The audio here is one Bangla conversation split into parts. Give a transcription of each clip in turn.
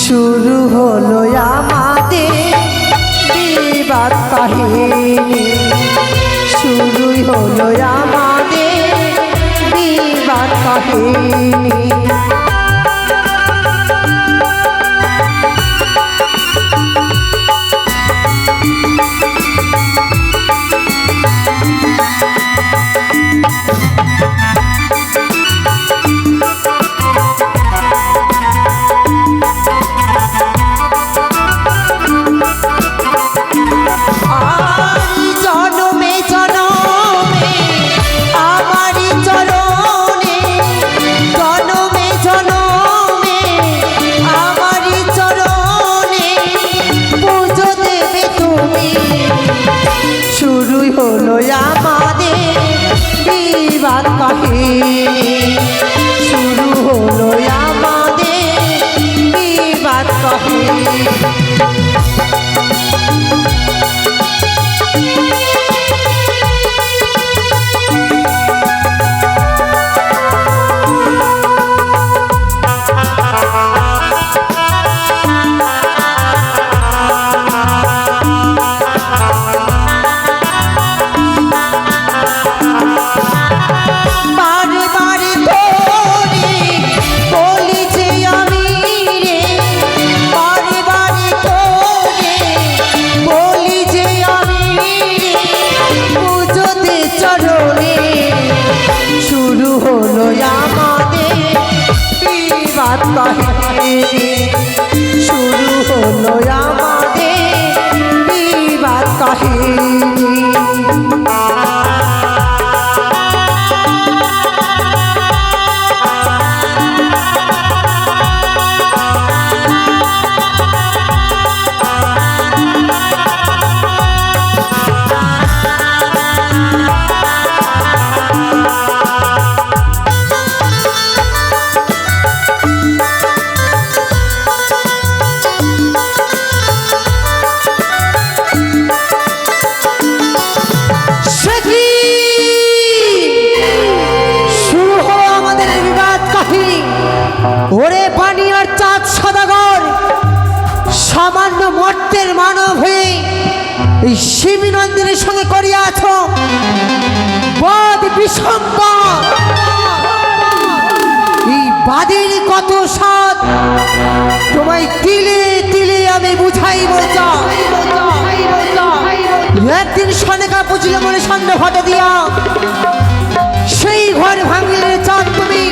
শুরু হলো আমাদের বিবাদ কাহিনী। মানব হয়ে সঙ্গে করিয়াছ বাদ বাদের কত স্বাদ। তোমায় তিলে তিলে আমি বুঝাইব চাই একদিন সনেকা পুছিল বলে সন্দেহ ঘটে দিয়া। সেই ঘর ভাঙিলে চাঁদ তুমি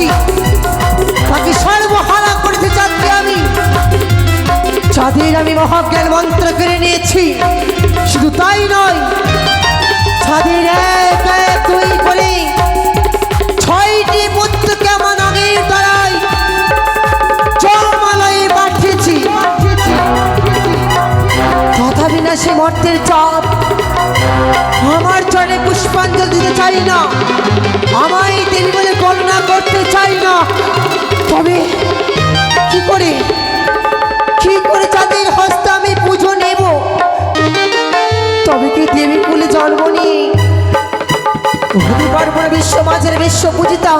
প্রতিশোধ তাকে সর্বহারা করেছে চাঁদকে আমি। চাঁদের আমি মহাজ্ঞান মন্ত্র করে নিয়েছি। শুধু তাই নয়, চাঁদের এক এক দুই করে ছয়টি দ্বারাই জন্মালয়ে পাঠিয়েছি। মর্তের চাপ। আমার চলে পুষ্পাঞ্জল দিতে চাই না। আমায় দেবী বলে গণনা করতে চাই না। তবে কি করে? কি করে যাদের হস্তে আমি পুজো নেব? তবে কি দেবী বলে জন্ম নিয়ে হতে না বিশ্ব মাঝের বিশ্ব পূজিতা?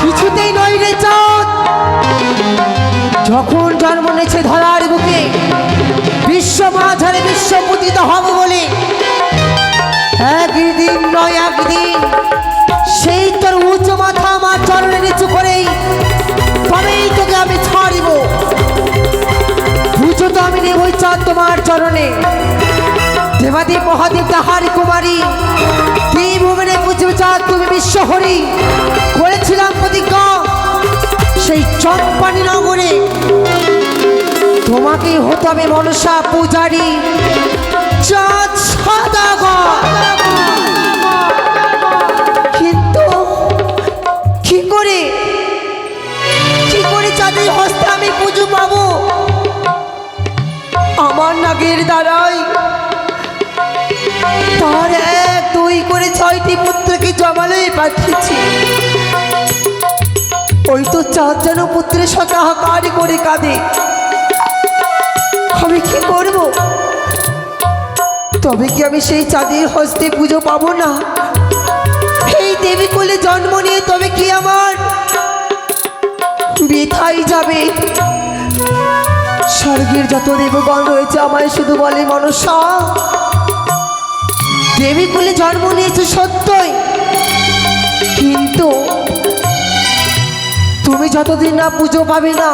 কিছুতেই নয় রে চাঁদ। যখন জন্ম নেছে ধরার বুকে, বিশ্ব মাঝারে বিশ্ব পূজিত হব বলে একদিন নয় একদিন, সেই তোর উঁচু মাথা আমার চরণে করেই তবেই তোকে আমি ছাড়িব। পুজো তো আমি নেবই চাঁদ তোমার চরণে। দেবাদেব মহাদেব তাহার কুমারী চাঁদ তুমি বিশ্ব হরি করেছিলাম প্রতিজ্ঞা, সেই চম্পানি নগরে। তোমাকে হতে হবে মনসা পূজারী। চাঁদ সদাগর কিন্তু আমি পাবো আমার নাগের দাঁড়াই তার এক, দুই করে ছয়টি পুত্রকে জমালয়ে পাঠিয়েছি ওই তো চার যেন পুত্রের সাথে হাকারি করে কাঁদে। আমি কি করব? তবে কি আমি সেই চাঁদের হস্তে পুজো পাবো না? এই দেবী কোলে জন্ম নিয়ে তবে কি আমার বৃথাই যাবে? স্বর্গের যত দেবগণ রয়েছে আমায় শুধু বলে মনসা দেবী কোলে জন্ম নিয়েছে সত্যই। কিন্তু তুমি যতদিন না পুজো পাবে না,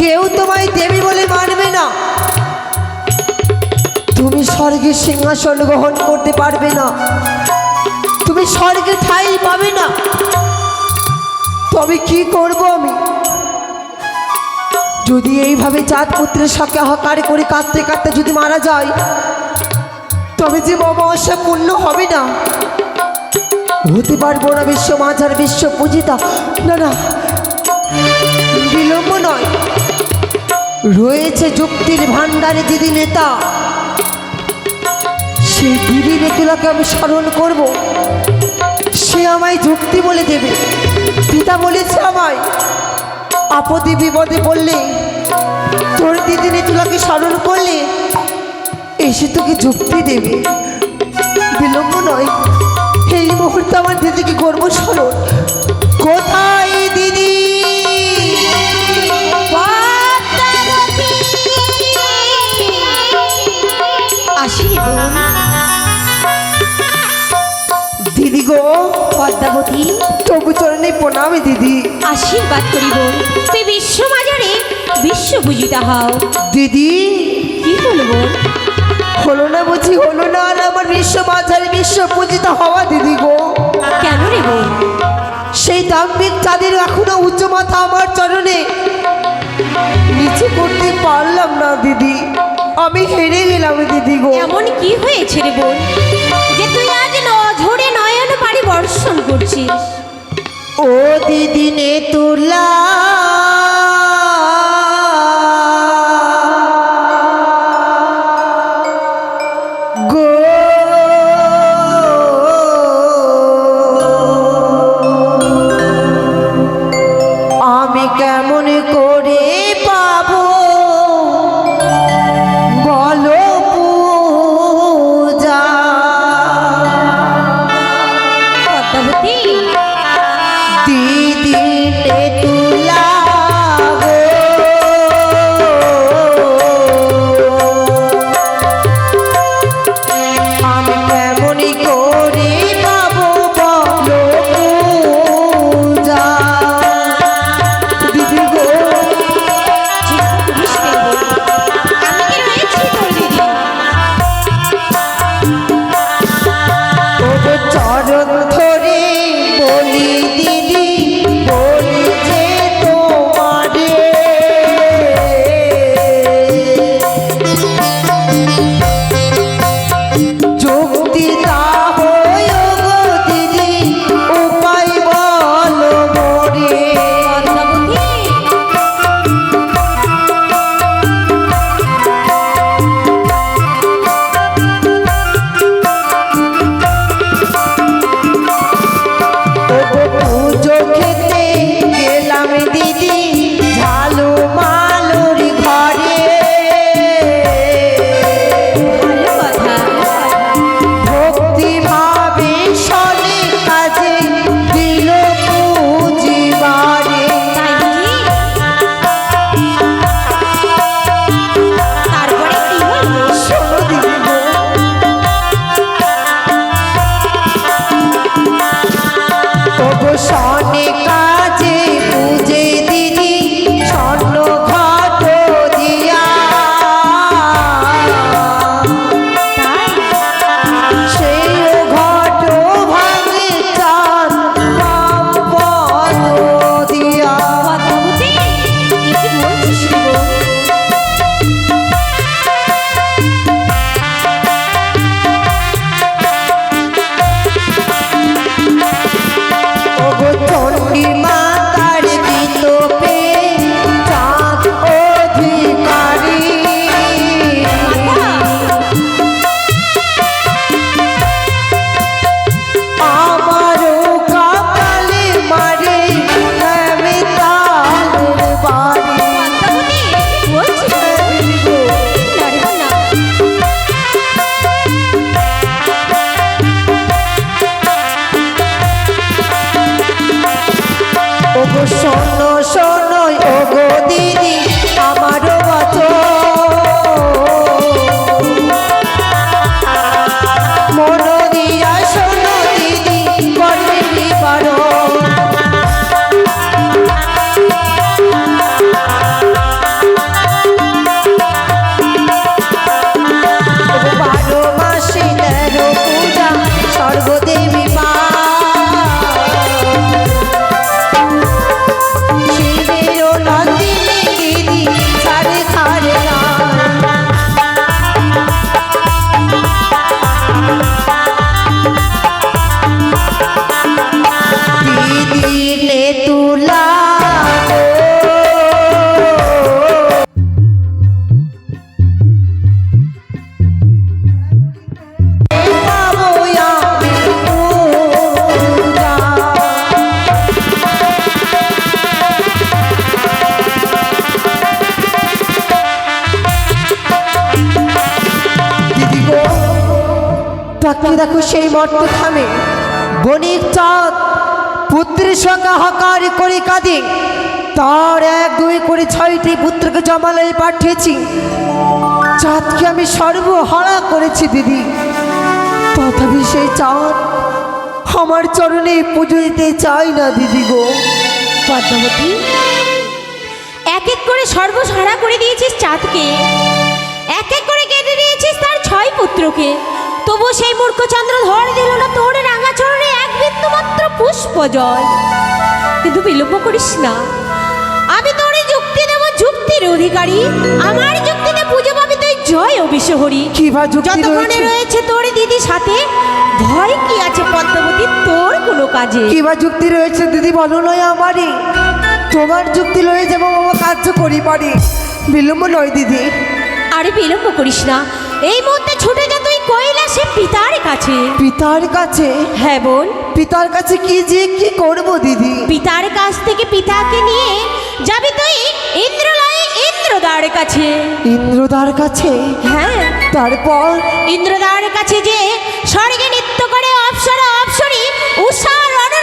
কেউ তোমায় দেবী বলে মানবে না। তুমি স্বর্গের সিংহাসন গ্রহণ করতে পারবে না। তুমি স্বর্গে ঠাই পাবে না। তবে কি করব আমি? যদি এইভাবে চাঁদ পুত্রের সাথে হাকার করে কাঁদতে কাঁদতে যদি মারা যায়, তবে যে অমাবস্যা পূর্ণ হবে না। হতে পারব না বিশ্ব মাঝার বিশ্ব পূজিতা। না না, বিলম্ব নয়। রয়েছে যুক্তির ভাণ্ডারে দিদি নেতা সেই দিদি নেতুলাকে আমি স্মরণ করব। সে আমায় যুক্তি বলে দেবে। পিতা বলেছে আমায় আপদে বিপদে পড়লে। তোর দিদিনে তোলাকে স্মরণ করলে। এসে তোকে যুক্তি দেবে। বিলম্ব নয়। এই মুহূর্তে আমার দিদিকে গর্ব স্মরণ। পদ্মাবতী। তবু চরণে প্রণামী দিদি। আশীর্বাদ করি বোন তুই বিশ্ব মাজারে বিশ্ব পূজিতা হও। দিদি। কি হলো বোন হলো না বুঝি হলো না আর আমার বিশ্ব মাঝারে বিশ্ব পূজিত হওয়া দিদি গো। কেন রে বোন সেই দাম্ভিক চাঁদের এখনও উচ্চ মাথা আমার চরণে। নিচে করতে পারলাম না দিদি। আমি হেরে গেলাম দিদি গো। এমন কি হয়েছে রে বোন? ও দিদিনে তোলা দেখো সেই মর্ত থামে। বণিক চাঁদ পুত্রের সঙ্গে হাকার করে কাঁদে। তার এক, দুই করে ছয়টি পুত্রকে জমালয়ে পাঠিয়েছি। চাঁদকে আমি সর্বহারা করেছি, দিদি। তথাপি সেই চাঁদ আমার চরণে পুজো দিতে চাই না, দিদি গো। পদ্মাবতী এক এক করে সর্বসারা করে দিয়েছিস চাঁদকে। এক এক করে কেটে দিয়েছিস তার ছয় পুত্রকে। তবু সেই মূর্খচন্দ্র ধর দিল না তোর রাঙা চরণে এক বিন্দু মাত্র পুষ্প জল। কিন্তু বিলম্ব করিস না। আমি তোর যুক্তি দেব যুক্তির অধিকারী। আমার যুক্তিতে পুজো পাবি তুই জয় অবিশ্বহরি কি বা যুক্তি যতক্ষণে রয়েছে? তোর দিদির সাথে ভয় কি আছে পদ্মাবতী? তোর কোনো কাজে। কি বা যুক্তি রয়েছে দিদি বলো নয় আমারই তোমার যুক্তি লয়ে যাব বাবা কার্য করি পারি। বিলম্ব নয় দিদি। আরে বিলম্ব করিস না। এই মুহূর্তে ছুটে কৈলাসে পিতার কাছে। পিতার কাছে? হ্যাঁ বোন। পিতার কাছে কি যে কি করব দিদি? পিতার কাছ থেকে পিতাকে নিয়ে যাবি তুই ইন্দ্রলয়ে ইন্দ্রদার কাছে। ইন্দ্রদার কাছে? হ্যাঁ। তারপর? ইন্দ্রদার কাছে যে স্বর্গে নৃত্য করে অপসরা অপসরি উষা রণ